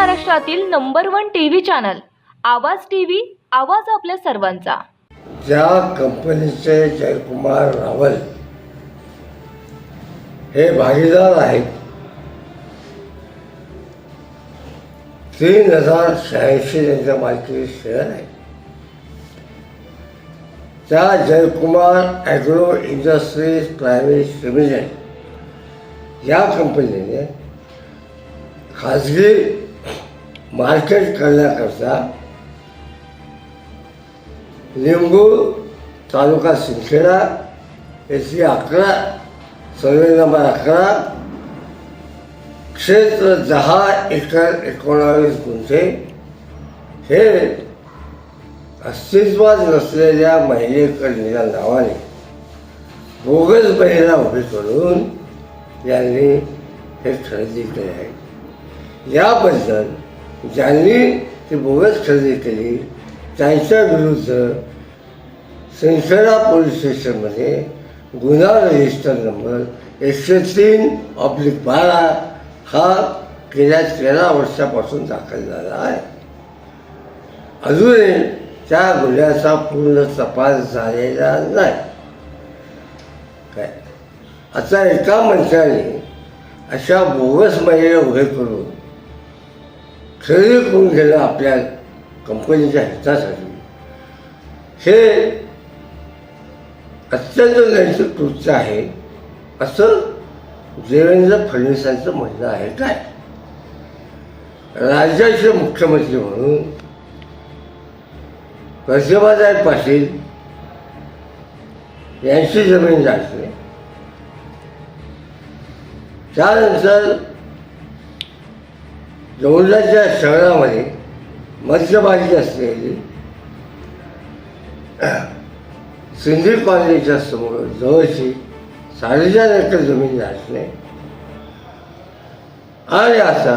महाराष्ट्रातील number one TV channel Awaaz TV आवाज आपल्या सर्वांचा. ज्या कंपनीचे जयकुमार रावल हे भागीदार आहेत तीन हजार शहाऐंशी त्यांच्या मालकीचे शेअर आहे त्या Jaykumar agro industries private limited या कंपनीने खाजगी मार्केट करण्याकरता लिंबू तालुका शिंदखेडा येथील अकरा सर्वे नंबर अकरा क्षेत्र दहा एकर एकोणावीस गुंठे हे अस्तित्वात नसलेल्या महिलेकडल्या नावाने बोगस महिला उभी करून यांनी हे खरेदी केले आहे. याबद्दल ज्यांनी ती बोगस खरेदी केली त्यांच्या विरुद्ध सिंसरा पोलीस स्टेशनमध्ये गुन्हा रजिस्टर नंबर एकशे तीन ऑब्लिक बारा हा गेल्या तेरा वर्षापासून दाखल झाला आहे. अजूनही त्या गुन्ह्याचा पूर्ण तपास झालेला नाही. काय? आता एका मंत्र्याने अशा बोगस महिला उभे करून खरेदी करून गेलं आपल्या कंपनीच्या हितासाठी. हे अत्यंत नैतिक कृत्य आहे. असं देवेंद्र फडणवीसांचं म्हणणं आहे काय? राज्याचे मुख्यमंत्री म्हणून प्रतिभादाय पाटील यांची जमीन जाते त्यानंतर जवळच्या शहरामध्ये मध्यभागी असलेली सिंधी कॉलनीच्या समोर जवळची साडेचार एकर जमीन असणे आणि आता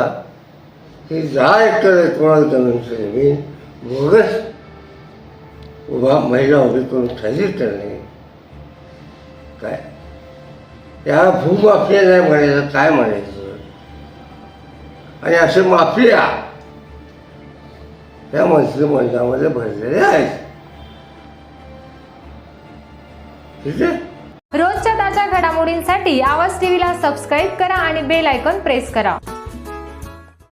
ही दहा एकर एकोणास जमीनची जमीन बोगस उभा महिला उभी करून खरेदी करणे काय? या भूमाफिया नाही म्हणायचं काय म्हणायचं? आणि असे माफिया. या मंत्रिमंडळामध्ये भरलेले आहेत. ठीक आहे? रोजच्या ताज्या घडामोडींसाठी आवाज टीव्हीला सबस्क्राईब करा आणि बेल आयकॉन प्रेस करा.